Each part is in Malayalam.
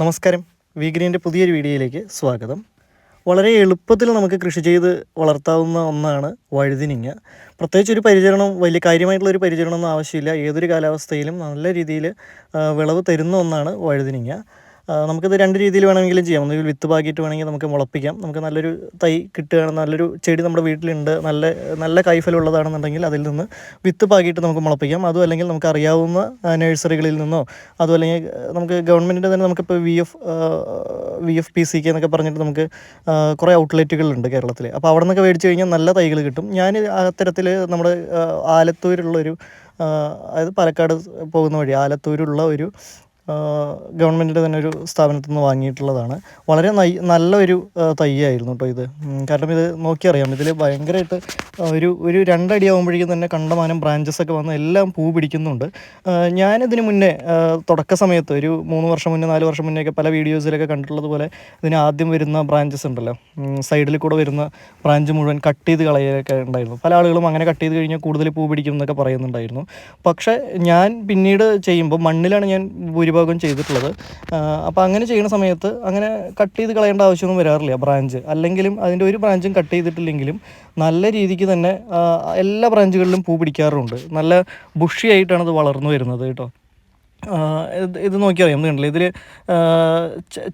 നമസ്കാരം. വീഗ്രീന്റെ പുതിയൊരു വീഡിയോയിലേക്ക് സ്വാഗതം. വളരെ എളുപ്പത്തിൽ നമുക്ക് കൃഷി ചെയ്ത് വളർത്താവുന്ന ഒന്നാണ് വഴുതിനിങ്ങ. പ്രത്യേകിച്ച് ഒരു പരിചരണം വലിയ കാര്യമായിട്ടുള്ള ഒരു പരിചരണമൊന്നും ആവശ്യമില്ല. ഏതൊരു കാലാവസ്ഥയിലും നല്ല രീതിയിൽ വിളവ് തരുന്ന ഒന്നാണ് വഴുതിനിങ്ങ. നമുക്കിത് രണ്ട് രീതിയിൽ വേണമെങ്കിലും ചെയ്യാം. ഒന്നുകിൽ വിത്ത് പാകിയിട്ട് വേണമെങ്കിൽ നമുക്ക് മുളപ്പിക്കാം. നമുക്ക് നല്ലൊരു തൈ കിട്ടുകയാണ് നല്ലൊരു ചെടി നമ്മുടെ വീട്ടിലുണ്ട് നല്ല നല്ല കൈഫലമുള്ളതാണെന്നുണ്ടെങ്കിൽ അതിൽ നിന്ന് വിത്ത് പാകിയിട്ട് നമുക്ക് മുളപ്പിക്കാം. അതും അല്ലെങ്കിൽ നമുക്ക് അറിയാവുന്ന നഴ്സറികളിൽ നിന്നോ അതും അല്ലെങ്കിൽ നമുക്ക് ഗവൺമെന്റിന്റെ തന്നെ നമുക്കിപ്പോൾ V F V F P C K എന്നൊക്കെ പറഞ്ഞിട്ട് നമുക്ക് കുറേ ഔട്ട്ലെറ്റുകളുണ്ട് കേരളത്തിൽ അപ്പോൾ അവിടെ നിന്നൊക്കെ മേടിച്ച് കഴിഞ്ഞാൽ നല്ല തൈകൾ കിട്ടും. ഞാൻ അത്തരത്തിൽ നമ്മുടെ ആലത്തൂരുള്ളൊരു അതായത് പാലക്കാട് പോകുന്ന വഴി ആലത്തൂരുള്ള ഒരു ഗവൺമെന്റിന്റെ തന്നെ ഒരു സ്ഥാപനത്തിൽ നിന്ന് വാങ്ങിയിട്ടുള്ളതാണ്. വളരെ നൈ നല്ലൊരു തയ്യായിരുന്നു കേട്ടോ ഇത്. കാരണം ഇത് നോക്കിയറിയാം. ഇതിൽ ഭയങ്കരമായിട്ട് ഒരു ഒരു രണ്ടടി ആകുമ്പോഴേക്കും തന്നെ കണ്ടമാനം ബ്രാഞ്ചസ് ഒക്കെ വന്ന് എല്ലാം പൂ പിടിക്കുന്നുണ്ട്. ഞാനിതിന് മുന്നേ തുടക്ക സമയത്ത് ഒരു മൂന്ന് വർഷം മുന്നേ നാല് വർഷം മുന്നേ ഒക്കെ പല വീഡിയോസിലൊക്കെ കണ്ടിട്ടുള്ളത് പോലെ ഇതിന് ആദ്യം വരുന്ന ബ്രാഞ്ചസ് ഉണ്ടല്ലോ. സൈഡിൽ കൂടെ വരുന്ന ബ്രാഞ്ച് മുഴുവൻ കട്ട് ചെയ്ത് കളയൊക്കെ ഉണ്ടായിരുന്നു. പല ആളുകളും അങ്ങനെ കട്ട് ചെയ്ത് കഴിഞ്ഞാൽ കൂടുതൽ പൂ പിടിക്കും എന്നൊക്കെ പറയുന്നുണ്ടായിരുന്നു. പക്ഷേ ഞാൻ പിന്നീട് ചെയ്യുമ്പോൾ മണ്ണിലാണ് ഞാൻ ഭൂരിഭാഗം ചെയ്തിട്ടുള്ളത്. അപ്പോൾ അങ്ങനെ ചെയ്യുന്ന സമയത്ത് അങ്ങനെ കട്ട് ചെയ്ത് കളയേണ്ട ആവശ്യമൊന്നും വരാറില്ല ബ്രാഞ്ച് അല്ലെങ്കിലും അതിന്റെ ഒരു ബ്രാഞ്ചും കട്ട് ചെയ്തിട്ടില്ലെങ്കിലും നല്ല രീതിക്ക് തന്നെ എല്ലാ ബ്രാഞ്ചുകളിലും പൂ പിടിക്കാറുണ്ട്. നല്ല ബുഷിയായിട്ടാണ് അത് വളർന്നു വരുന്നത് കേട്ടോ. ഇത് നോക്കിയറിയാം കണ്ടില്ലേ ഇതിൽ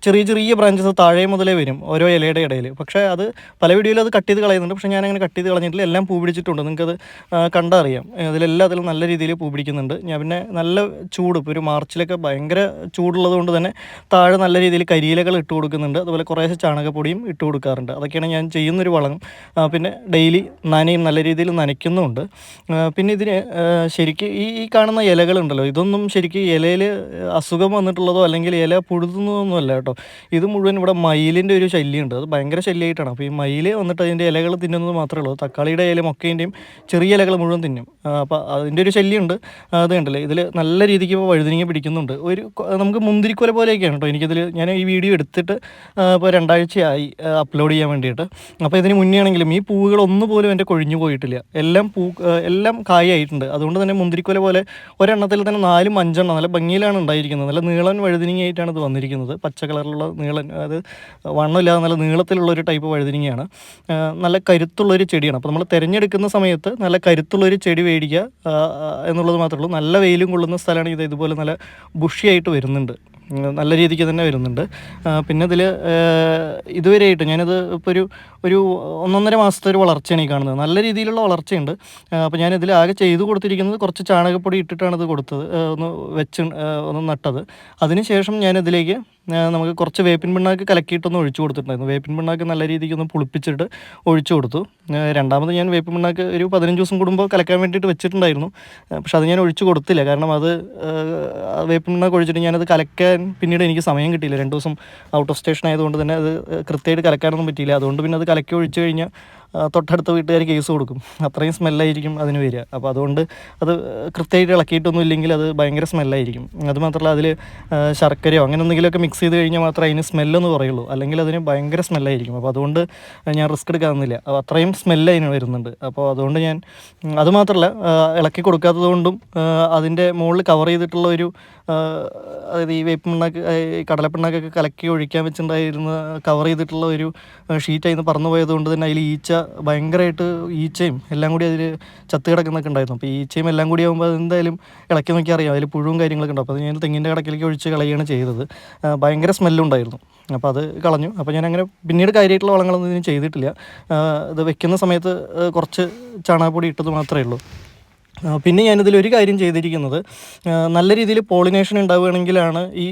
ചെറിയ ചെറിയ ബ്രാഞ്ചസ് താഴെ മുതലേ വരും ഓരോ ഇലയുടെ ഇടയിൽ പക്ഷേ അത് പല വീഡിയോയിലും അത് കട്ട് ചെയ്ത് കളയുന്നുണ്ട്. പക്ഷേ ഞാൻ അങ്ങനെ കട്ട് ചെയ്ത് കളഞ്ഞിട്ടില്ല. എല്ലാം പൂ പിടിച്ചിട്ടുണ്ട്. നിങ്ങൾക്കത് കണ്ടറിയാം. അതിലെല്ലാം അതിലും നല്ല രീതിയിൽ പൂ പിടിക്കുന്നുണ്ട്. ഞാൻ പിന്നെ നല്ല ചൂട് ഇപ്പോൾ ഒരു മാർച്ചിലൊക്കെ ഭയങ്കര ചൂടുള്ളത് കൊണ്ട് തന്നെ താഴെ നല്ല രീതിയിൽ കരിയിലകൾ ഇട്ട് കൊടുക്കുന്നുണ്ട്. അതുപോലെ കുറേശ്ശെ ചാണകപ്പൊടിയും ഇട്ട് കൊടുക്കാറുണ്ട്. അതൊക്കെയാണ് ഞാൻ ചെയ്യുന്നൊരു വളം പിന്നെ ഡെയിലി നനയും നല്ല രീതിയിൽ നനയ്ക്കുന്നുമുണ്ട്. പിന്നെ ഇതിന് ശരിക്കും ഈ കാണുന്ന ഇലകളുണ്ടല്ലോ? ഇതൊന്നും ശരിക്ക് ഇലയിൽ അസുഖം വന്നിട്ടുള്ളതോ അല്ലെങ്കിൽ ഇല പുഴുതുന്നതൊന്നും അല്ല കേട്ടോ. ഇത് മുഴുവൻ ഇവിടെ മയിലിന്റെ ഒരു ശല്യമുണ്ട്. അത് ഭയങ്കര ശല്യമായിട്ടാണ് അപ്പോൾ ഈ മയിൽ വന്നിട്ട് അതിന്റെ ഇലകൾ തിന്നുന്നത് മാത്രമേ ഉള്ളൂ. തക്കാളിയുടെ ഇല മൊക്കേന്റെയും ചെറിയ ഇലകൾ മുഴുവൻ തിന്നും. അപ്പോൾ അതിന്റെ ഒരു ശല്യമുണ്ട്. അത് കണ്ടല്ലേ? ഇതിൽ നല്ല രീതിക്ക് ഇപ്പോൾ വഴുതിനിങ്ങ പിടിക്കുന്നുണ്ട്. ഒരു നമുക്ക് മുന്തിരിക്കൊല പോലെയൊക്കെയാണ് കേട്ടോ. എനിക്കിതിൽ ഞാൻ ഈ വീഡിയോ എടുത്തിട്ട് ഇപ്പോൾ രണ്ടാഴ്ചയായി അപ്ലോഡ് ചെയ്യാൻ വേണ്ടിയിട്ട്. അപ്പോൾ ഇതിന് മുന്നേ ആണെങ്കിലും ഈ പൂവുകൾ പോലും എന്റെ കൊഴിഞ്ഞു പോയിട്ടില്ല. എല്ലാം പൂ എല്ലാം കായായിട്ടുണ്ട്. അതുകൊണ്ട് തന്നെ മുന്തിരിക്കൊല പോലെ ഒരെണ്ണത്തിൽ തന്നെ നാലും അഞ്ചെണ്ണം നല്ല ഭംഗിയിലാണ് ഉണ്ടായിരിക്കുന്നത്. നല്ല നീളൻ വഴുതിനിങ്ങയായിട്ടാണ് ഇത് വന്നിരിക്കുന്നത്. പച്ച കളറിലുള്ള നീളൻ അതായത് വണ്ണമില്ലാതെ നല്ല നീളത്തിലുള്ള ഒരു ടൈപ്പ് വഴുതിനിങ്ങയാണ്. നല്ല കരുത്തുള്ളൊരു ചെടിയാണ്. അപ്പോൾ നമ്മൾ തിരഞ്ഞെടുക്കുന്ന സമയത്ത് നല്ല കരുത്തുള്ളൊരു ചെടി മേടിക്കുക എന്നുള്ളത് മാത്രമേ ഉള്ളൂ. നല്ല വെയിലും കൊള്ളുന്ന സ്ഥലമാണ് ഇത്. ഇതുപോലെ നല്ല ബുഷിയായിട്ട് വരുന്നുണ്ട്. നല്ല രീതിക്ക് തന്നെ വരുന്നുണ്ട്. പിന്നെ ഇതിൽ ഇതുവരെയായിട്ട് ഞാനിത് ഇപ്പോൾ ഒരു ഒരു ഒന്നൊന്നര മാസത്തെ ഒരു വളർച്ചയാണ് ഈ കാണുന്നത്. നല്ല രീതിയിലുള്ള വളർച്ചയുണ്ട്. അപ്പോൾ ഞാൻ ഇതിൽ ആകെ ചെയ്തു കൊടുത്തിരിക്കുന്നത് കുറച്ച് ചാണകപ്പൊടി ഇട്ടിട്ടാണ് ഇത് കൊടുത്തത്. ഒന്ന് വെച്ച് ഒന്ന് നട്ടത്. അതിനുശേഷം ഞാനിതിലേക്ക് നമുക്ക് കുറച്ച് വേപ്പിൻ പിണ്ണാക്ക് കലക്കിയിട്ടൊന്ന് ഒഴിച്ചു കൊടുത്തിട്ടുണ്ടായിരുന്നു. വേപ്പിൻ പിണ്ണാക്ക് നല്ല രീതിക്ക് ഒന്ന് പുളിപ്പിച്ചിട്ട് ഒഴിച്ചു കൊടുത്തു. രണ്ടാമത് ഞാൻ വേപ്പിൻ പിണ്ണാക്ക് ഒരു പതിനഞ്ച് ദിവസം കൂടുമ്പോൾ കലക്കാൻ വേണ്ടിയിട്ട് വെച്ചിട്ടുണ്ടായിരുന്നു. പക്ഷെ അത് ഞാൻ ഒഴിച്ചു കൊടുത്തില്ല. കാരണം അത് വേപ്പിൻ പിണ്ണാക്ക് ഒഴിച്ചിട്ട് ഞാനത് കലക്കാൻ പിന്നീട് എനിക്ക് സമയം കിട്ടിയില്ല. രണ്ട് ദിവസം ഔട്ട് ഓഫ് സ്റ്റേഷൻ ആയതുകൊണ്ട് തന്നെ അത് കൃത്യമായിട്ട് കലക്കാനൊന്നും പറ്റിയില്ല. അതുകൊണ്ട് പിന്നെ അത് കലക്കി ഒഴിച്ചു കഴിഞ്ഞാൽ തൊട്ടടുത്ത വീട്ടുകാർ കേസ് കൊടുക്കും. അത്രയും സ്മെല്ലായിരിക്കും അതിന് വരിക. അപ്പോൾ അതുകൊണ്ട് അത് കൃത്യമായിട്ട് ഇളക്കിയിട്ടൊന്നും ഇല്ലെങ്കിൽ അത് ഭയങ്കര സ്മെല്ലായിരിക്കും. അതുമാത്രമല്ല അതിൽ ശർക്കരയോ അങ്ങനെ എന്തെങ്കിലുമൊക്കെ മിക്സ് ചെയ്ത് കഴിഞ്ഞാൽ മാത്രമേ അതിന് സ്മെല്ലെന്ന് പറയുള്ളൂ. അല്ലെങ്കിൽ അതിന് ഭയങ്കര സ്മെല്ലായിരിക്കും. അപ്പോൾ അതുകൊണ്ട് ഞാൻ റിസ്ക് എടുക്കാവുന്നില്ല അപ്പോൾ അത്രയും സ്മെല്ല് അതിന് വരുന്നുണ്ട്. അപ്പോൾ അതുകൊണ്ട് ഞാൻ ഉം, അത് മാത്രമല്ല ആ, ഇളക്കി കൊടുക്കാത്തത് കൊണ്ടും അതിന്റെ മുകളിൽ കവർ ചെയ്തിട്ടുള്ള ഒരു അതായത് ഈ വേപ്പ് മണ്ണാക്ക് കടലപ്പിണ്ണാക്കൊക്കെ കലക്കി ഒഴിക്കാൻ വെച്ചിട്ടുണ്ടായിരുന്ന കവർ ചെയ്തിട്ടുള്ള ഒരു ഷീറ്റ് അതിന് പറന്നു പോയത് കൊണ്ട് തന്നെ അതിൽ ഈച്ച ഭയങ്കരമായിട്ട് ഈച്ചയും എല്ലാം കൂടി അതിൽ ചത്ത് കിടക്കുന്നൊക്കെ ഉണ്ടായിരുന്നു. അപ്പോൾ ഈച്ചയും എല്ലാം കൂടി ആകുമ്പോൾ അതെന്തായാലും ഇളക്കി നോക്കി അറിയാം. അതിൽ പുഴുവും കാര്യങ്ങളൊക്കെ ഉണ്ടാവും അപ്പോൾ ഞാൻ തെങ്ങിന്റെ കടക്കിലേക്ക് ഒഴിച്ച് കളയുകയാണ് ചെയ്തത്. ഭയങ്കര സ്മെല്ലുണ്ടായിരുന്നു അപ്പോൾ അത് കളഞ്ഞു. അപ്പോൾ ഞാൻ അങ്ങനെ പിന്നീട് കാര്യമായിട്ടുള്ള വളങ്ങളൊന്നും ഇതിന് ചെയ്തിട്ടില്ല. ഇത് വെക്കുന്ന സമയത്ത് കുറച്ച് ചാണകപ്പൊടി ഇട്ടത് മാത്രമേ ഉള്ളൂ. പിന്നെ ഞാനിതിൽ ഒരു കാര്യം ചെയ്തിരിക്കുന്നത് നല്ല രീതിയിൽ പോളിനേഷൻ ഉണ്ടാവുകയാണെങ്കിലാണ് ഈ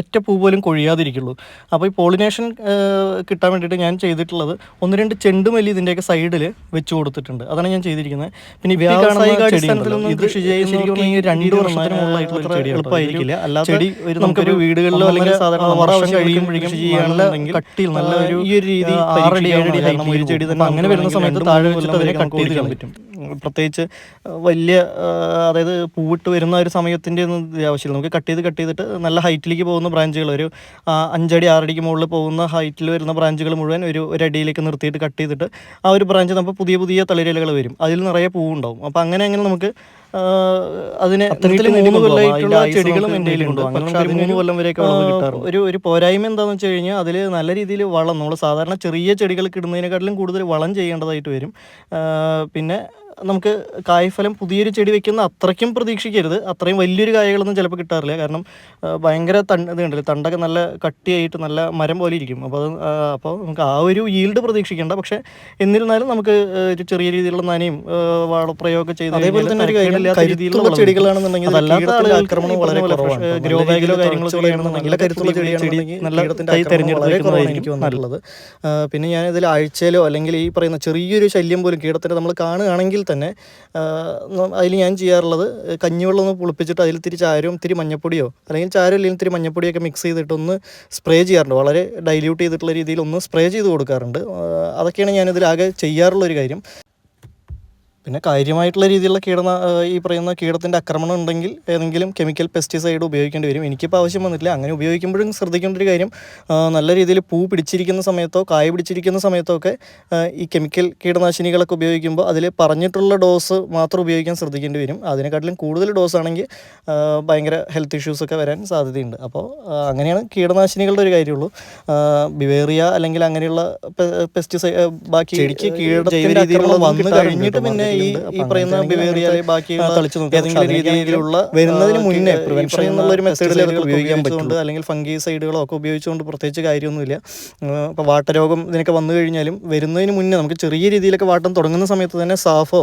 ഒറ്റ പൂ പോലും കൊഴിയാതിരിക്കുള്ളൂ. അപ്പോൾ ഈ പോളിനേഷൻ കിട്ടാൻ വേണ്ടിയിട്ട് ഞാൻ ചെയ്തിട്ടുള്ളത് ഒന്ന് രണ്ട് ചെണ്ടുമല്ലി ഇതിന്റെയൊക്കെ സൈഡിൽ വെച്ച് കൊടുത്തിട്ടുണ്ട്. അതാണ് ഞാൻ ചെയ്തിരിക്കുന്നത്. പിന്നെ കൃഷി ചെയ്യുന്ന രണ്ട് വർഷത്തിന് മുകളിലായിട്ടുള്ള ഒരു ചെടി എളുപ്പമായിരിക്കില്ല. അല്ലാതെ ചെടി ഒരു നമുക്കൊരു വീടുകളിലോ അല്ലെങ്കിൽ സാധാരണ വർഷം കഴിയുമ്പോഴേക്കും കൃഷി ചെയ്യുകയാണെങ്കിൽ കട്ടിയിൽ നല്ല ഒരു ഈ ഒരു രീതി ആറടി ഏഴടി ഒരു ചെടി തന്നെ അങ്ങനെ വരുന്ന സമയത്ത് താഴെ വെച്ചിട്ട് അതിനെ കട്ട് ചെയ്ത് പറ്റും. പ്രത്യേകിച്ച് വലിയ അതായത് പൂവിട്ട് വരുന്ന ഒരു സമയത്തിന്റെ ഒന്നും ആവശ്യമില്ല. നമുക്ക് കട്ട് ചെയ്ത് കട്ട് ചെയ്തിട്ട് നല്ല ഹൈറ്റിലേക്ക് പോകുന്ന ബ്രാഞ്ചുകൾ ഒരു അഞ്ചടി ആറടിക്ക് മുകളിൽ പോകുന്ന ഹൈറ്റിൽ വരുന്ന ബ്രാഞ്ചുകൾ മുഴുവൻ ഒരു ഒരടിയിലേക്ക് നിർത്തിയിട്ട് കട്ട് ചെയ്തിട്ട് ആ ഒരു ബ്രാഞ്ച് നമുക്ക് പുതിയ പുതിയ തളിരിലകൾ വരും. അതിൽ നിറയെ പൂവുണ്ടാവും. അപ്പോൾ അങ്ങനെ അങ്ങനെ നമുക്ക് അതിനെ അത്രയ്ക്ക് നിർത്തൽ വേണ്ടി മൂന്ന് കൊല്ലമായിട്ടുള്ള ചെടികളും എന്റെ കയ്യിലുണ്ട് പക്ഷേ അങ്ങനെ അതിന് മൂന്ന് കൊല്ലം വരെയൊക്കെ അവിടെ നിന്ന് ഒരു ഒരു പോരായ്മ എന്താണെന്ന് വെച്ച് കഴിഞ്ഞാൽ അതിൽ നല്ല രീതിയിൽ വളം നമ്മൾ സാധാരണ ചെറിയ ചെടികൾ ഇടുന്നതിനെക്കാട്ടിലും കൂടുതൽ വളം ചെയ്യേണ്ടതായിട്ട് വരും. പിന്നെ നമുക്ക് കായ്ഫലം പുതിയൊരു ചെടി വെക്കുന്ന അത്രയ്ക്കും പ്രതീക്ഷിക്കരുത്. അത്രയും വലിയൊരു കായകളൊന്നും ചിലപ്പോൾ കിട്ടാറില്ല. കാരണം ഭയങ്കര തണ്ട് ഇത് കണ്ടില്ലേ? തണ്ടൊക്കെ നല്ല കട്ടിയായിട്ട് നല്ല മരം പോലെ ഇരിക്കും. അപ്പോൾ അത് അപ്പോൾ നമുക്ക് ആ ഒരു ഈൽഡ് പ്രതീക്ഷിക്കേണ്ട. പക്ഷേ എന്നിരുന്നാലും നമുക്ക് ഒരു ചെറിയ രീതിയിലുള്ള നനയും വളപ്രയോഗമൊക്കെ ചെയ്ത് അതേപോലെ തന്നെ. ചെടികളാണെന്നുണ്ടെങ്കിൽ ആക്രമണം വളരെ ഗ്രോ ബാഗിലോ കാര്യങ്ങളോ തഴച്ചുള്ള നല്ല തൈ എനിക്ക് നല്ലത്. പിന്നെ ഞാൻ ഞാനിതിൽ ആഴ്ചയിലോ അല്ലെങ്കിൽ ഈ പറയുന്ന ചെറിയൊരു ശല്യം പോലും കീടത്തിന്റെ നമ്മൾ കാണുകയാണെങ്കിൽ തന്നെ അതിൽ ഞാൻ ചെയ്യാറുള്ളത് കഞ്ഞിവെള്ളം ഒന്ന് പുളിപ്പിച്ചിട്ട് അതിൽ ഇത്തിരി ചാരവും ഇത്തിരി മഞ്ഞപ്പൊടിയോ അല്ലെങ്കിൽ ചാരം അല്ലെങ്കിൽ ഇത്തിരി മഞ്ഞപ്പൊടിയൊക്കെ മിക്സ് ചെയ്തിട്ട് ഒന്ന് സ്പ്രേ ചെയ്യാറുണ്ട്. വളരെ ഡൈല്യൂട്ട് ചെയ്തിട്ടുള്ള രീതിയിൽ ഒന്ന് സ്പ്രേ ചെയ്ത് കൊടുക്കാറുണ്ട്. അതൊക്കെയാണ് ഞാനിതിലാകെ ചെയ്യാറുള്ള ഒരു കാര്യം. പിന്നെ കാര്യമായിട്ടുള്ള രീതിയിലുള്ള കീടന ഈ പറയുന്ന കീടത്തിന്റെ ആക്രമണം ഉണ്ടെങ്കിൽ ഏതെങ്കിലും കെമിക്കൽ പെസ്റ്റിസൈഡ് ഉപയോഗിക്കേണ്ടി വരും. എനിക്കിപ്പോൾ ആവശ്യം വന്നിട്ടില്ല. അങ്ങനെ ഉപയോഗിക്കുമ്പോഴും ശ്രദ്ധിക്കേണ്ട ഒരു കാര്യം നല്ല രീതിയിൽ പൂ പിടിച്ചിരിക്കുന്ന സമയത്തോ കായ പിടിച്ചിരിക്കുന്ന സമയത്തോ ഒക്കെ ഈ കെമിക്കൽ കീടനാശിനികളൊക്കെ ഉപയോഗിക്കുമ്പോൾ അതിൽ പറഞ്ഞിട്ടുള്ള ഡോസ് മാത്രം ഉപയോഗിക്കാൻ ശ്രദ്ധിക്കേണ്ടി വരും. അതിനെക്കാട്ടിലും കൂടുതൽ ഡോസ് ആണെങ്കിൽ ഭയങ്കര ഹെൽത്ത് ഇഷ്യൂസൊക്കെ വരാൻ സാധ്യതയുണ്ട്. അപ്പോൾ അങ്ങനെയാണ് കീടനാശിനികളുടെ ഒരു കാര്യമുള്ളൂ. ബിവേറിയ അല്ലെങ്കിൽ അങ്ങനെയുള്ള പെസ്റ്റിസൈഡ് ബാക്കി ചെടിക്ക് രീതിയിലുള്ള വന്നു കഴിഞ്ഞിട്ട് പിന്നെ ഈ പറയുന്ന ബിവേറിയ ബാക്കിയുള്ള. ഏതെങ്കിലും രീതിയിലുള്ള വരുന്നതിന് മുന്നേ പ്രിവെൻഷൻ എന്നുള്ള ഒരു മെത്തേഡിൽ അതൊക്കെ ഉപയോഗിക്കാൻ ഉപയോഗിച്ചുകൊണ്ട് അല്ലെങ്കിൽ അല്ലെങ്കിൽ ഫംഗിസൈഡുകളോ ഒക്കെ ഉപയോഗിച്ചുകൊണ്ട് പ്രത്യേകിച്ച് കാര്യമൊന്നുമില്ല. ഇപ്പോൾ വാട്ടരോഗം ഇതിനൊക്കെ വന്നു കഴിഞ്ഞാലും വരുന്നതിന് മുന്നേ നമുക്ക് ചെറിയ രീതിയിലൊക്കെ വാട്ടം തുടങ്ങുന്ന സമയത്ത് തന്നെ സാഫോ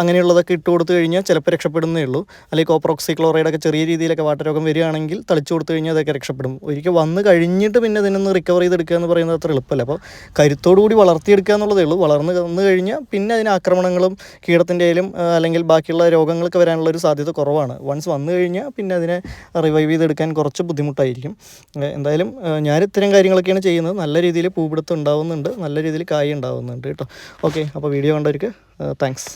അങ്ങനെയുള്ളതൊക്കെ ഇട്ട് കൊടുത്തു കഴിഞ്ഞാൽ ചിലപ്പോൾ രക്ഷപ്പെടുന്നേ ഉള്ളൂ. അല്ലെങ്കിൽ കോപ്രോക്സി ക്ലോറൈഡൊക്കെ ചെറിയ രീതിയിലൊക്കെ വാട്ടരോഗം വരികയാണെങ്കിൽ തളിച്ചു കൊടുത്തു കഴിഞ്ഞാൽ അതൊക്കെ രക്ഷപ്പെടും. ഒരിക്കൽ വന്നു കഴിഞ്ഞിട്ട് പിന്നെ ഇതിനൊന്ന് റിക്കവർ ചെയ്തെടുക്കുക എന്ന് പറയുന്നത് അത്ര എളുപ്പമല്ല. അപ്പോൾ കരുത്തോടുകൂടി വളർത്തിയെടുക്കുക എന്നുള്ളതേ ഉള്ളൂ. വളർന്ന് വന്നു കഴിഞ്ഞാൽ പിന്നെ അതിന് ആക്രമണങ്ങളും കീടത്തിന്റെ ആയാലും അല്ലെങ്കിൽ ബാക്കിയുള്ള രോഗങ്ങൾക്ക് വരാനുള്ള ഒരു സാധ്യത കുറവാണ്. വൺസ് വന്നു കഴിഞ്ഞാൽ പിന്നെ അതിനെ റിവൈവ് ചെയ്തെടുക്കാൻ കുറച്ച് ബുദ്ധിമുട്ടായിരിക്കും. എന്തായാലും ഞാൻ ഇത്തരം കാര്യങ്ങളൊക്കെയാണ് ചെയ്യുന്നത്. നല്ല രീതിയിൽ പൂപിടുത്തം ഉണ്ടാവുന്നുണ്ട്. നല്ല രീതിയിൽ കായ ഉണ്ടാവുന്നുണ്ട് കേട്ടോ. ഓക്കെ അപ്പോൾ വീഡിയോ കണ്ടവർക്ക് താങ്ക്സ്